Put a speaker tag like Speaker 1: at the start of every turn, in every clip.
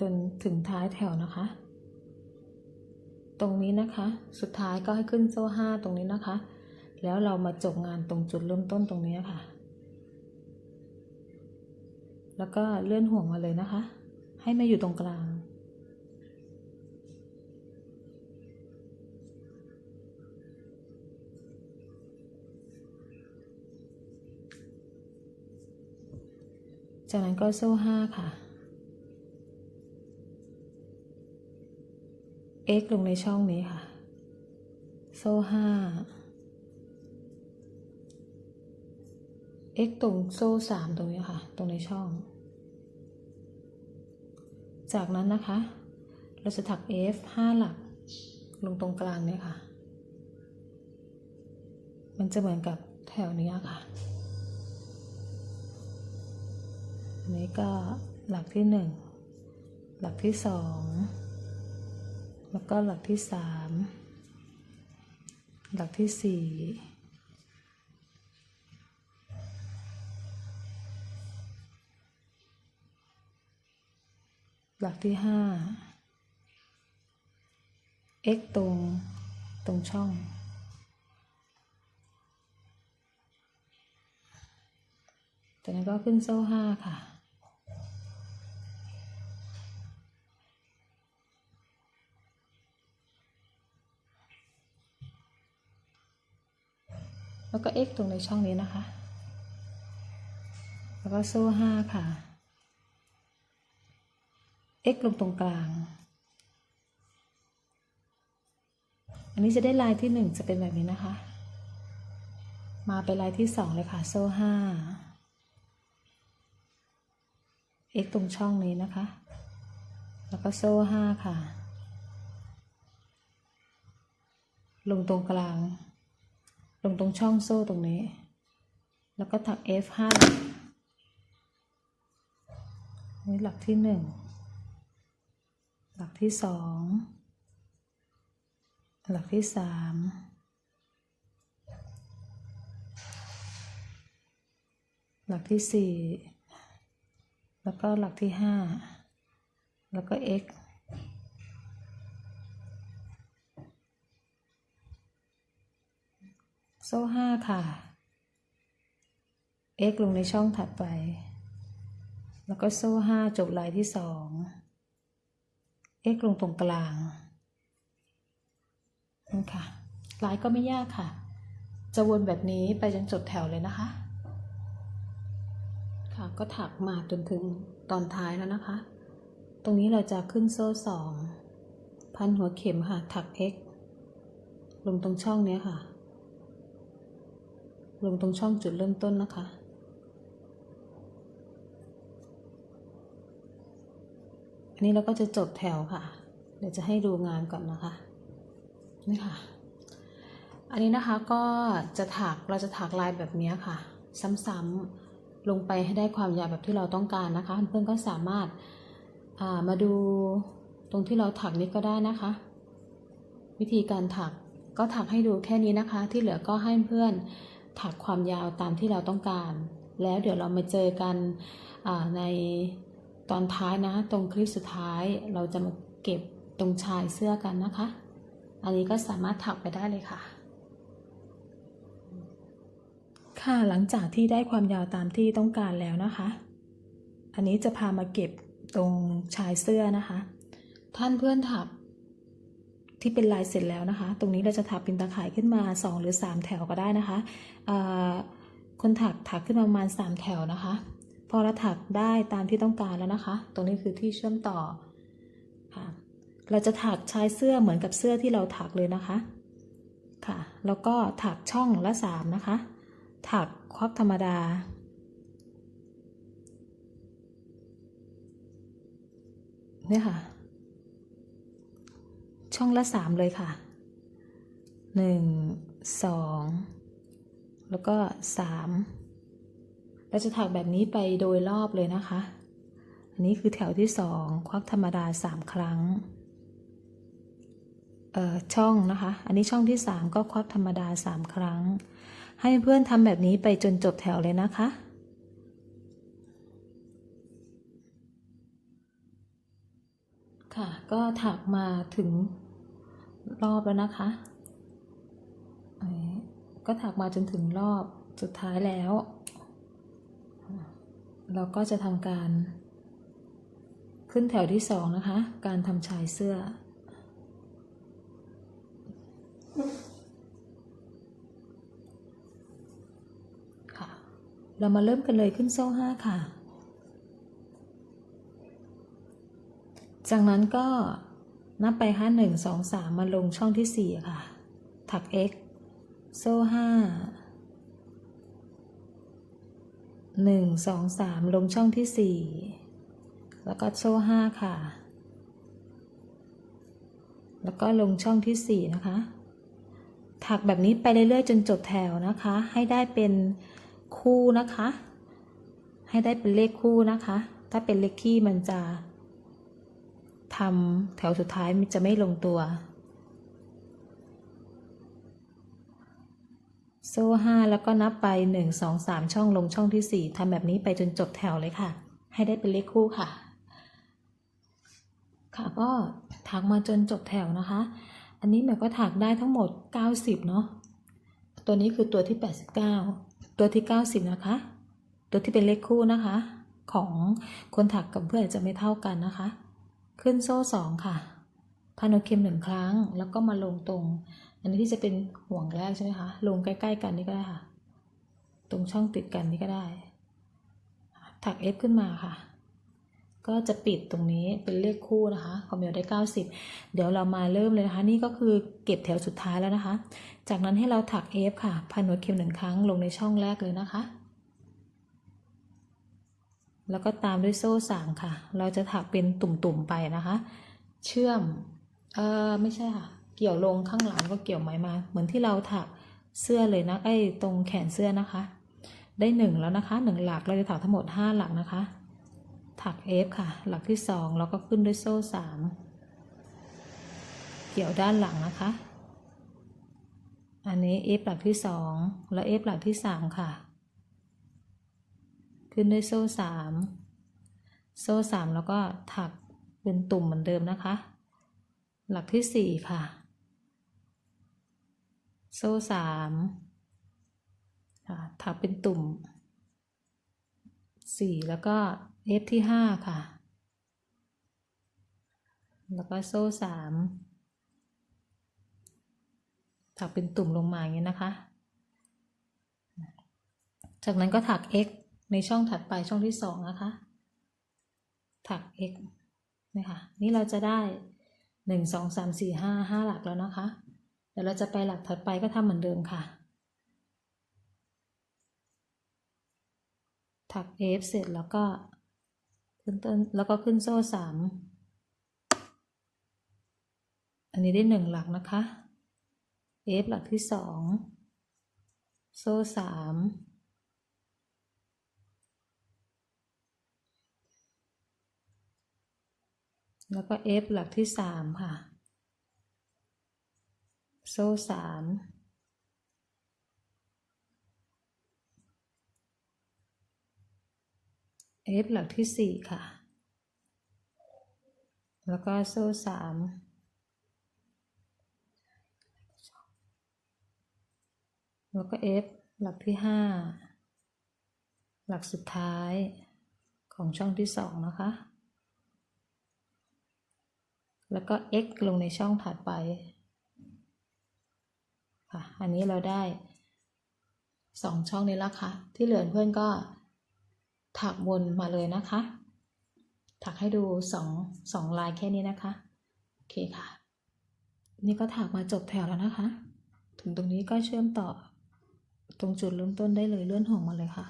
Speaker 1: จนถึงท้ายแถวนะคะ ตรงนี้นะคะ สุดท้ายก็ให้ขึ้นโซ่ห้าตรงนี้นะคะ แล้วเรามาจบงานตรงจุดเริ่มต้นตรงนี้ค่ะ แล้วก็เลื่อนห่วงมาเลยนะคะ ให้มาอยู่ตรงกลางจากนั้นก็โซ่ห้าค่ะ x ลงในช่องนี้ค่ะ โซ่ห้า x ตรงโซ่สามตรงนี้ค่ะ ตรงในช่อง จากนั้นนะคะ เราจะถัก f ห้าหลัก ลงตรงกลางเนี่ยค่ะ มันจะเหมือนกับแถวนี้ค่ะ อันนี้ก็หลักที่หนึ่ง หลักที่สอง แล้วก็หลักที่สามหลักที่สี่หลักที่ห้า x ตรง ตรงช่อง จากนั้นก็ขึ้นโซ่ห้าค่ะ แล้วก็ x ตรงในช่องนี้นะคะ แล้วก็โซ่ห้าค่ะ x ลงตรงกลาง อันนี้จะได้ลายที่หนึ่งจะเป็นแบบนี้นะคะ มาเป็นลายที่สองเลยค่ะ โซ่ห้า x ตรงช่องนี้นะคะ แล้วก็โซ่ห้าค่ะ ลงตรงกลาง ลงตรงช่องโซ่ตรงนี้ แล้วก็ถัก F ห้าหลักนี่หลักที่หนึ่ง หลักที่สอง หลักที่สามหลักที่สี่ แล้วก็หลักที่ห้า แล้วก็ x โซ่ห้าค่ะ x ลงในช่องถัดไป แล้วก็โซ่ห้าจบลายที่สอง x ลงตรงกลางนี่ค่ะลายก็ไม่ยากค่ะ จะวนแบบนี้ไปจนจบแถวเลยนะคะ ค่ะก็ถักมาจนถึงตอนท้ายแล้วนะคะ ตรงนี้เราจะขึ้นโซ่สองพันหัวเข็มค่ะ ถัก x ลงตรงช่องเนี้ยค่ะ ลงตรงช่องจุดเริ่มต้นนะคะ อันนี้เราก็จะจบแถวค่ะ เดี๋ยวจะให้ดูงานก่อนนะคะ นี่ค่ะ อันนี้นะคะก็จะถักเราจะถักลายแบบนี้ค่ะ ซ้ำๆลงไปให้ได้ความยาวแบบที่เราต้องการนะคะ เพื่อนก็สามารถามาดูตรงที่เราถักนี้ก็ได้นะคะ วิธีการถักก็ถักให้ดูแค่นี้นะคะ ที่เหลือก็ให้เพื่อน ถักความยาวตามที่เราต้องการ แล้วเดี๋ยวเรามาเจอกันในตอนท้ายนะ ตรงคลิปสุดท้ายเราจะมาเก็บตรงชายเสื้อกันนะคะ อันนี้ก็สามารถถักไปได้เลยค่ะ ค่ะหลังจากที่ได้ความยาวตามที่ต้องการแล้วนะคะ อันนี้จะพามาเก็บตรงชายเสื้อนะคะ ท่านเพื่อนถัก ที่เป็นลายเสร็จแล้วนะคะ ตรงนี้เราจะถักเป็นตาข่ายขึ้นมา 2 หรือ 3 แถวก็ได้นะคะคนถักถักขึ้นมาประมาณ 3 แถวนะคะ พอเราถักได้ตามที่ต้องการแล้วนะคะ ตรงนี้คือที่เชื่อมต่อค่ะเราจะถักชายเสื้อเหมือนกับเสื้อที่เราถักเลยนะคะค่ะ แล้วก็ถักช่องละ 3 นะคะ ถักควักธรรมดาเนี่ยค่ะ ช่องละสามเลยค่ะหนึ่งสองแล้วก็สามเราจะถักแบบนี้ไปโดยรอบเลยนะคะ อันนี้คือแถวที่สองควักธรรมดาสามครั้งเอ่อช่องนะคะ อันนี้ช่องที่สามก็ควักธรรมดาสามครั้ง ให้เพื่อนทำแบบนี้ไปจนจบแถวเลยนะคะก็ถักมาถึง รอบแล้วนะคะ ก็ถักมาจนถึงรอบสุดท้ายแล้ว เราก็จะทำการ ขึ้นแถวที่สองนะคะ การทำชายเสื้อ ค่ะ เรามาเริ่มกันเลยขึ้นโซ่ห้าค่ะ จากนั้นก็ นับไปห้าหนึ่งสองสามมาลงช่องที่สี่ค่ะ ถัก x โซ่ห้าหนึ่งสองสามลงช่องที่สี่แล้วก็โซ่ห้าค่ะ แล้วก็ลงช่องที่สี่นะคะ ถักแบบนี้ไปเรื่อยๆ จนจบแถวนะคะ ให้ได้เป็นคู่นะคะ ให้ได้เป็นเลขคู่นะคะ ถ้าเป็นเลขคี่มันจะ ทำแถวสุดท้ายมันจะไม่ลงตัว โซ่ห้าแล้วก็นับไปหนึ่งสองสามช่องลงช่องที่สี่ทำแบบนี้ไปจนจบแถวเลยค่ะ ให้ได้เป็นเลขคู่ค่ะ ค่ะก็ถักมาจนจบแถวนะคะ อันนี้หมาก็ถักได้ทั้งหมด 90 เนาะตัวนี้คือตัวที่ 89 ตัวที่ 90 นะคะ ตัวที่เป็นเลขคู่นะคะ ของคนถักกับเพื่อนจะไม่เท่ากันนะคะ ขึ้นโซ่สองค่ะพันโอเข็มหนึ่งครั้ง แล้วก็มาลงตรง อันนี้ที่จะเป็นห่วงแรกใช่ไหมคะลงใกล้ๆกันนี่ก็ได้ค่ะ ตรงช่องติดกันนี่ก็ได้ ถัก F ขึ้นมาค่ะ ก็จะปิดตรงนี้เป็นเลขคู่นะคะความยาวได้ 90 เดี๋ยวเรามาเริ่มเลยนะคะ นี่ก็คือเก็บแถวสุดท้ายแล้วนะคะ จากนั้นให้เราถัก F ค่ะพันหัวเข็มหนึ่งครั้งลงในช่องแรกเลยนะคะ แล้วก็ตามด้วยโซ่สามค่ะ เราจะถักเป็นตุ่มๆไปนะคะ เชื่อม เออไม่ใช่ค่ะ เกี่ยวลงข้างหลังก็เกี่ยวไหมมา เหมือนที่เราถักเสื้อเลยนะไอ้ตรงแขนเสื้อนะคะ ได้หนึ่งแล้วนะคะหนึ่งหลักเราจะถักทั้งหมดห้าหลักนะคะ ถัก F ค่ะ หลักที่สองแล้วก็ขึ้นด้วยโซ่สามเกี่ยวด้านหลังนะคะ อันนี้ F หลักที่สองแล้ว F หลักที่สามค่ะ ขึ้นด้วยโซ่สามโซ่สามแล้วก็ถักเป็นตุ่มเหมือนเดิมนะคะ หลักที่สี่ค่ะ โซ่สามค่ะถักเป็นตุ่มสี่แล้วก็ F ที่ห้าค่ะ แล้วก็โซ่สามถักเป็นตุ่มลงมาอย่างนี้นะคะ จากนั้นก็ถัก x ในช่องถัดไปช่องที่สองนะคะถัก x นี่ค่ะนี่เราจะได้หนึ่งสองสามสี่ห้าห้าหลักแล้วนะคะเดี๋ยวเราจะไปหลักถัดไปก็ทำเหมือนเดิมค่ะ ถัก F เสร็จแล้วก็ขึ้นต้นแล้วก็ขึ้นโซ่สามอันนี้ได้หนึ่งหลักนะคะ F หลักที่สองโซ่สาม แล้วก็ F หลักที่สามค่ะ โซ่สาม F หลักที่สี่ค่ะ แล้วก็โซ่สามแล้วก็ F หลักที่ห้าหลักสุดท้ายของช่องที่สองนะคะ แล้วก็ x ลงในช่องถัดไป ค่ะ อันนี้เราได้สองช่องนี้แล้วค่ะ ที่เหลือเพื่อนก็ถักวนมาเลยนะคะ ถักให้ดูสองสองลายแค่นี้นะคะ โอเคค่ะ นี่ก็ถักมาจบแถวแล้วนะคะ ถึงตรงนี้ก็เชื่อมต่อตรงจุดเริ่มต้นได้เลยเลื่อนห่วงมาเลยค่ะ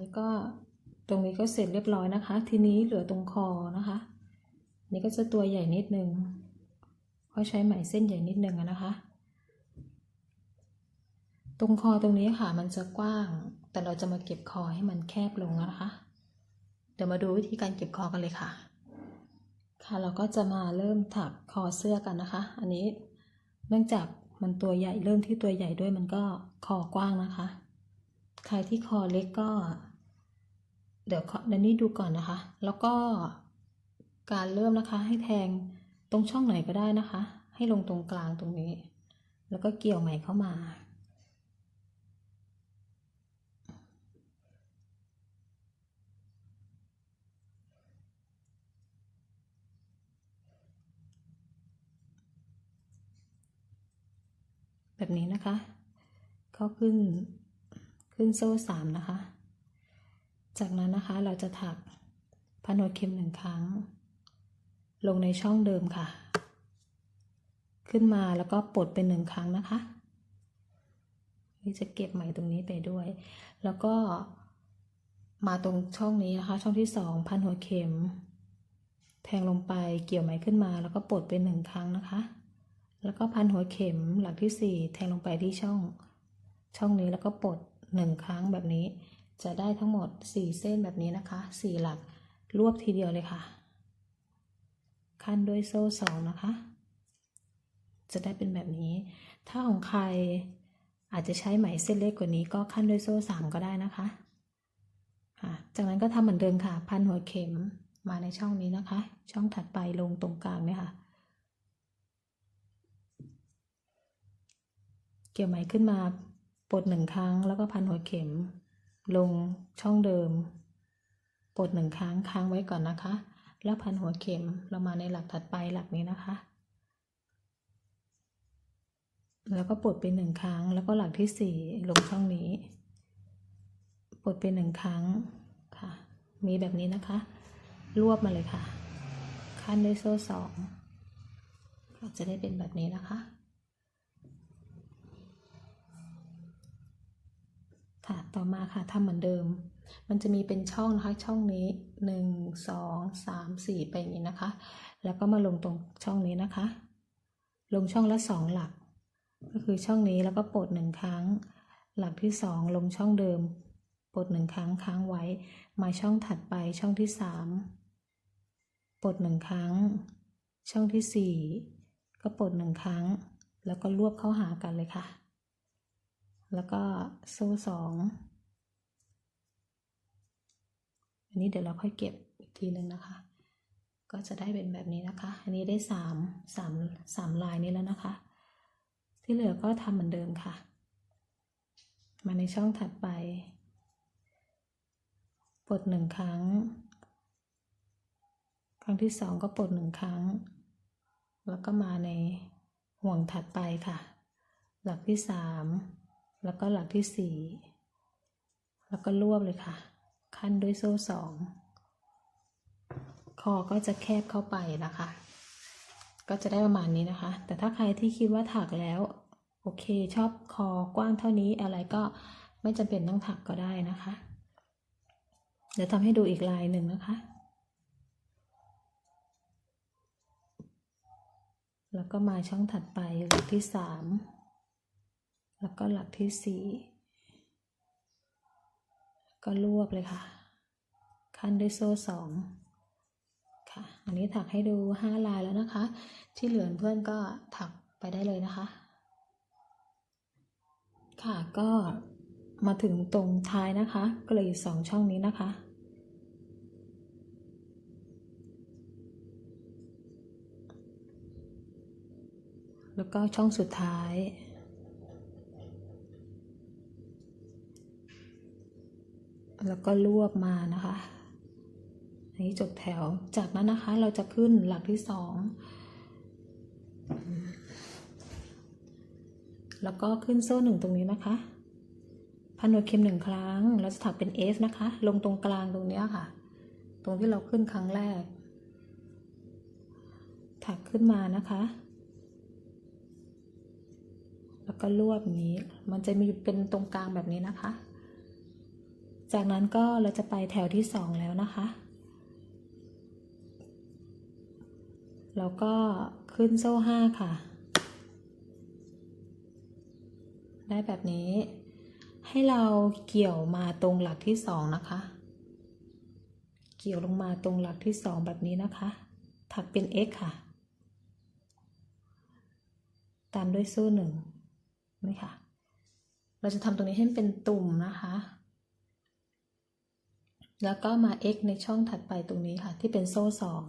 Speaker 1: นี่ก็ตรงนี้ก็เสร็จเรียบร้อยนะคะ ทีนี้เหลือตรงคอนะคะ นี่ก็จะตัวใหญ่นิดนึงเพราะใช้ไหมเส้นใหญ่นิดนึงนะคะ ตรงคอตรงนี้ค่ะมันจะกว้าง แต่เราจะมาเก็บคอให้มันแคบลงนะคะ เดี๋ยวมาดูวิธีการเก็บคอกันเลยค่ะ ค่ะเราก็จะมาเริ่มถักคอเสื้อกันนะคะ อันนี้เนื่องจากมันตัวใหญ่เริ่มที่ตัวใหญ่ด้วยมันก็คอกว้างนะคะ ใครที่คอเล็กก็ เดี๋ยวเดี๋ยวนี้ดูก่อนนะคะ แล้วก็การเริ่มนะคะให้แทงตรงช่องไหนก็ได้นะคะ ให้ลงตรงกลางตรงนี้ แล้วก็เกี่ยวไหมเข้ามา แบบนี้นะคะก็ขึ้น ขึ้นโซ่สามนะคะ จากนั้นนะคะเราจะถักพันหัวเข็มหนึ่งครั้ง ลงในช่องเดิมค่ะ ขึ้นมาแล้วก็ปลดเป็นหนึ่งครั้งนะคะนี่จะเก็บไหมตรงนี้ไปด้วย แล้วก็มาตรงช่องนี้นะคะ ช่องที่สองพันหัวเข็ม แทงลงไปเกี่ยวไหมขึ้นมา แล้วก็ปลดเป็นหนึ่งครั้งนะคะ แล้วก็พันหัวเข็มหลักที่สี่แทงลงไปที่ช่อง ช่องนี้แล้วก็ปลด หนึ่งครั้งแบบนี้ จะได้ทั้งหมดสี่เส้นแบบนี้นะคะสี่หลักรวบทีเดียวเลยค่ะ ขั้นด้วยโซ่สองนะคะ จะได้เป็นแบบนี้ ถ้าของใครอาจจะใช้ไหมเส้นเล็กกว่านี้ก็ขั้นด้วยโซ่สามก็ได้นะคะค่ะจากนั้นก็ทำเหมือนเดิมค่ะ พันหัวเข็มมาในช่องนี้นะคะ ช่องถัดไปลงตรงกลางเนี่ยค่ะ เกี่ยวไหมขึ้นมา ปลดหนึ่งครั้งแล้วก็พันหัวเข็ม ลงช่องเดิม ปลดหนึ่งครั้งค้างไว้ก่อนนะคะ แล้วพันหัวเข็มเรามาในหลักถัดไปหลักนี้นะคะ แล้วก็ปลดเป็นหนึ่งครั้ง แล้วก็หลักที่สี่ลงช่องนี้ ปลดเป็นหนึ่งครั้งค่ะ มีแบบนี้นะคะ รวบมาเลยค่ะ ขั้นด้วยโซ่สองก็จะได้เป็นแบบนี้นะคะ ค่ะ ต่อมาค่ะทำเหมือนเดิม มันจะมีเป็นช่องนะคะ ช่องนี้หนึ่งสองสามสี่ไปอย่างนี้นะคะ แล้วก็มาลงตรงช่องนี้นะคะ ลงช่องละสองหลัก ก็คือช่องนี้แล้วก็ปลดหนึ่งครั้ง หลักที่สองลงช่องเดิม ปลดหนึ่งครั้งค้างไว้ มาช่องถัดไปช่องที่สามปลดหนึ่งครั้ง ช่องที่สี่ก็ปลดหนึ่งครั้ง แล้วก็รวบเข้าหากันเลยค่ะ แล้วก็โซ่สองอันนี้เดี๋ยวเราค่อยเก็บอีกทีหนึ่งนะคะ ก็จะได้เป็นแบบนี้นะคะ อันนี้ได้สามสามสามลายนี้แล้วนะคะ ที่เหลือก็ทำเหมือนเดิมค่ะ มาในช่องถัดไปปลดหนึ่งครั้ง ครั้งที่สองก็ปลดหนึ่งครั้ง แล้วก็มาในห่วงถัดไปค่ะ หลักที่สาม แล้วก็หลักที่สี่แล้วก็รวบเลยค่ะ ขั้นด้วยโซ่สองคอก็จะแคบเข้าไปนะคะ ก็จะได้ประมาณนี้นะคะ แต่ถ้าใครที่คิดว่าถักแล้ว โอเคชอบคอกว้างเท่านี้อะไรก็ไม่จำเป็นต้องถักก็ได้นะคะ เดี๋ยวทำให้ดูอีกลายหนึ่งนะคะ แล้วก็มาช่องถัดไปหลักที่สาม แล้วก็หลักที่สี่ก็รวบเลยค่ะ ขั้นด้วยโซ่สองค่ะ อันนี้ถักให้ดูห้าลายแล้วนะคะ ที่เหลือเพื่อนก็ถักไปได้เลยนะคะ ค่ะก็มาถึงตรงท้ายนะคะก็เลยสองช่องนี้นะคะแล้วก็ช่องสุดท้าย แล้วก็รวบมานะคะอันนี้จบแถวจากนั้นนะคะเราจะขึ้นหลักที่สองแล้วก็ขึ้นโซ่หนึ่งตรงนี้นะคะ พันหัวเข็มหนึ่งครั้งเราจะถักเป็น F นะคะ ลงตรงกลางตรงนี้ค่ะ ตรงที่เราขึ้นครั้งแรก ถักขึ้นมานะคะ แล้วก็รวบนี้ มันจะมีเป็นตรงกลางแบบนี้นะคะ จากนั้นก็เราจะไปแถวที่สองแล้วนะคะ แล้วก็ขึ้นโซ่ห้าค่ะ ได้แบบนี้ ให้เราเกี่ยวมาตรงหลักที่สองนะคะ เกี่ยวลงมาตรงหลักที่สองแบบนี้นะคะ ถักเป็น x ค่ะ ตามด้วยโซ่หนึ่งนี่ค่ะ เราจะทำตรงนี้ให้เป็นตุ่มนะคะ แล้วก็มา x ในช่องถัดไปตรงนี้ค่ะ ที่เป็นโซ่สอง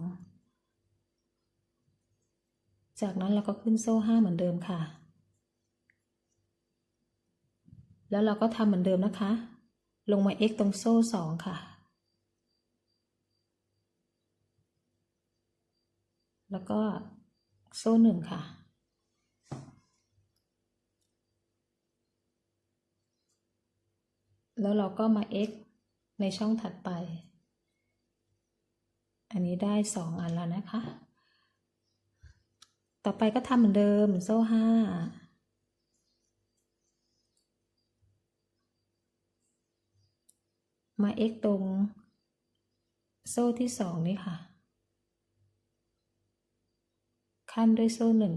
Speaker 1: จากนั้นเราก็ขึ้นโซ่ห้าเหมือนเดิมค่ะ แล้วเราก็ทำเหมือนเดิมนะคะ ลงมา x ตรงโซ่สองค่ะ แล้วก็โซ่หนึ่งค่ะแล้วเราก็มา x ในช่องถัดไป อันนี้ได้สองอันแล้วนะคะ ต่อไปก็ทำเหมือนเดิม โซ่ห้ามา x ตรง โซ่ที่สองนี่ค่ะ ขั้นด้วยโซ่หนึ่ง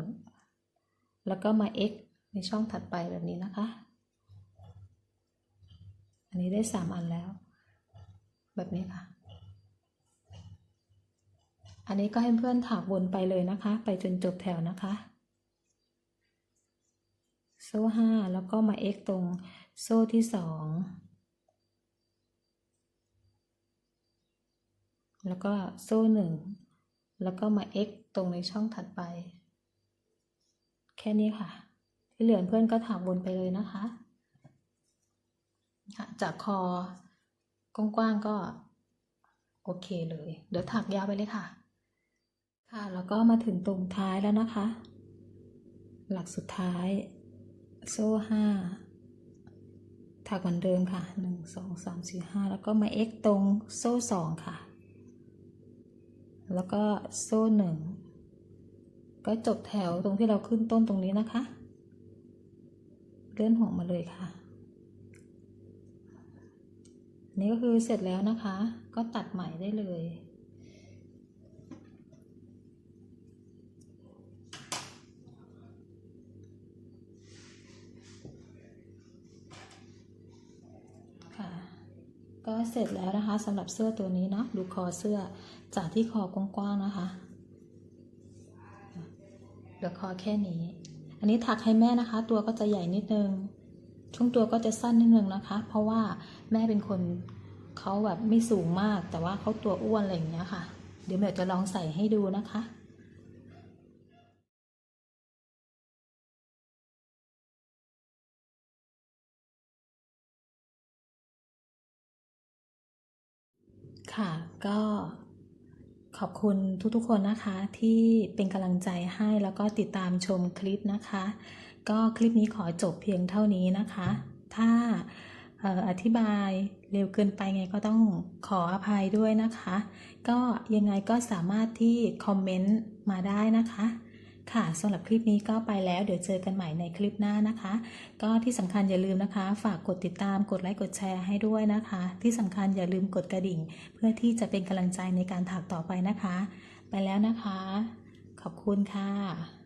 Speaker 1: แล้วก็มา x ในช่องถัดไปแบบนี้นะคะ อันนี้ได้สามอันแล้ว แบบนี้ค่ะ อันนี้ก็ให้เพื่อนถักวนไปเลยนะคะ ไปจนจบแถวนะคะโซ่ห้าแล้วก็มา x ตรงโซ่ที่สองแล้วก็โซ่หนึ่งแล้วก็มา x ตรงในช่องถัดไป แค่นี้ค่ะ ที่เหลือเพื่อนก็ถักวนไปเลยนะคะ จากคอ กว้างๆก็โอเคเลย เดี๋ยวถักยาวไปเลยค่ะ ค่ะแล้วก็มาถึงตรงท้ายแล้วนะคะ หลักสุดท้าย โซ่ห้าถักเหมือนเดิมค่ะหนึ่งสองสามสี่ห้าแล้วก็มา x ตรงโซ่สองค่ะ แล้วก็โซ่หนึ่งก็จบแถวตรงที่เราขึ้นต้นตรงนี้นะคะ เลื่อนห่วงมาเลยค่ะ นี่ก็คือเสร็จแล้วนะคะ ก็ตัดใหม่ได้เลย ค่ะ ก็เสร็จแล้วนะคะสำหรับเสื้อตัวนี้เนาะดูคอเสื้อจากที่คอกว้างๆนะคะเหลือคอแค่นี้ อันนี้ถักให้แม่นะคะ ตัวก็จะใหญ่นิดนึง ช่วงตัวก็จะสั้นนิดนึงนะคะ เพราะว่าแม่เป็นคนเขาแบบไม่สูงมาก แต่ว่าเขาตัวอ้วนอะไรอย่างเงี้ยค่ะ เดี๋ยวแม่จะลองใส่ให้ดูนะคะค่ะก็ขอบคุณทุกๆคนนะคะที่เป็นกำลังใจให้แล้วก็ติดตามชมคลิปนะคะ ก็คลิปนี้ขอจบเพียงเท่านี้นะคะ ถ้าอออธิบายเร็วเกินไปไงก็ต้องขออภัยด้วยนะคะ ก็ยังไงก็สามารถที่คอมเมนต์มาได้นะคะค่ะสำหรับคลิปนี้ก็ไปแล้วเดี๋ยวเจอกันใหม่ในคลิปหน้านะคะ ก็ที่สำคัญอย่าลืมนะคะ ฝากกดติดตามกดไลค์กดแชร์ให้ด้วยนะคะ ที่สำคัญอย่าลืมกดกระดิ่ง เพื่อที่จะเป็นกำลังใจในการถักต่อไปนะคะ ไปแล้วนะคะ ขอบคุณค่ะ